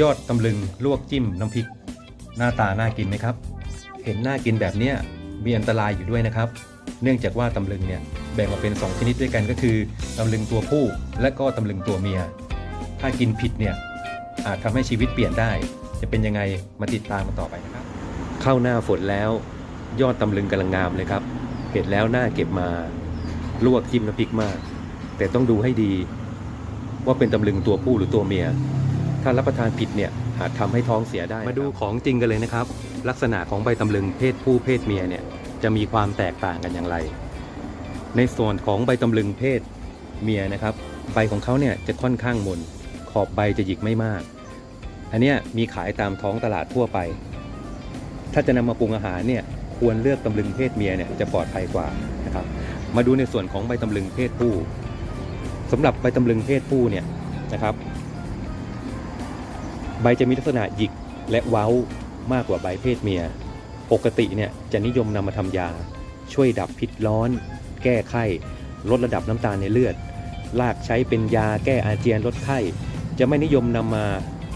ยอดตำลึงลวกจิ้มน้ำพริก หน้าตาน่ากินไหมครับ เห็นน่ากินแบบเนี้ยมีอันตรายอยู่ด้วยนะครับ เนื่องจากว่าตำลึงเนี่ยแบ่งออกเป็น 2 ชนิดด้วยกันก็คือตำลึงตัวผู้และก็ตำลึงตัวเมีย ถ้ากินผิดเนี่ยอาจทำให้ชีวิตเปลี่ยนได้ จะเป็นยังไงมาติดตามกันต่อไปนะครับ เข้าหน้าฝนแล้ว ยอดตำลึงกำลังงามเลยครับ เห็นแล้วน่าเก็บมาลวกจิ้มน้ำพริกมาก แต่ต้องดูให้ดี ว่าเป็นตำลึงตัวผู้หรือตัวเมีย ถ้ารับประทานผิดเนี่ยอาจทำให้ท้องเสียได้ มาดูของจริงกันเลยนะครับ ลักษณะของใบตำลึงเพศผู้เพศเมียเนี่ยจะมีความแตกต่างกันอย่างไร ในส่วนของใบตำลึงเพศเมียนะครับใบของเขาเนี่ยจะค่อนข้างมน ขอบใบจะหยิกไม่มาก อันเนี้ยมีขายตามท้องตลาดทั่วไป ถ้าจะนำมาปรุงอาหารเนี่ยควรเลือกตำลึงเพศเมียเนี่ยจะปลอดภัยกว่านะครับ มาดูในส่วนของใบตำลึงเพศผู้สำหรับใบตำลึงเพศผู้เนี่ยนะครับ ใบจะมีลักษณะหยิกและเว้ามากกว่าใบเพศเมีย ปกติเนี่ยจะนิยมนำมาทำยา ช่วยดับพิษร้อน แก้ไข้ ลดระดับน้ำตาลในเลือด ลากใช้เป็นยาแก้อาเจียนลดไข้ จะไม่นิยมนำมา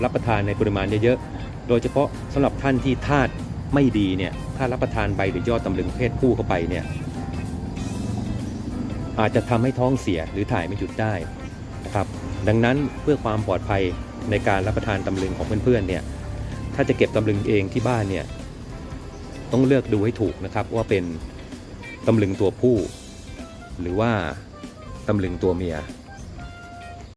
รับประทานในปริมาณเยอะๆ โดยเฉพาะสำหรับท่านที่ธาตุไม่ดีเนี่ย ถ้ารับประทานใบหรือยอดตำลึงเพศผู้เข้าไปเนี่ย อาจจะทำให้ท้องเสียหรือถ่ายไม่หยุดได้นะครับ ดังนั้นเพื่อความปลอดภัย ในการรับประทานตำลึงของเพื่อนๆเนี่ยถ้าจะเก็บตำลึงเองที่บ้านเนี่ยต้องเลือกดูให้ถูกนะครับว่าเป็นตำลึงตัวผู้ หรือว่าตำลึงตัวเมีย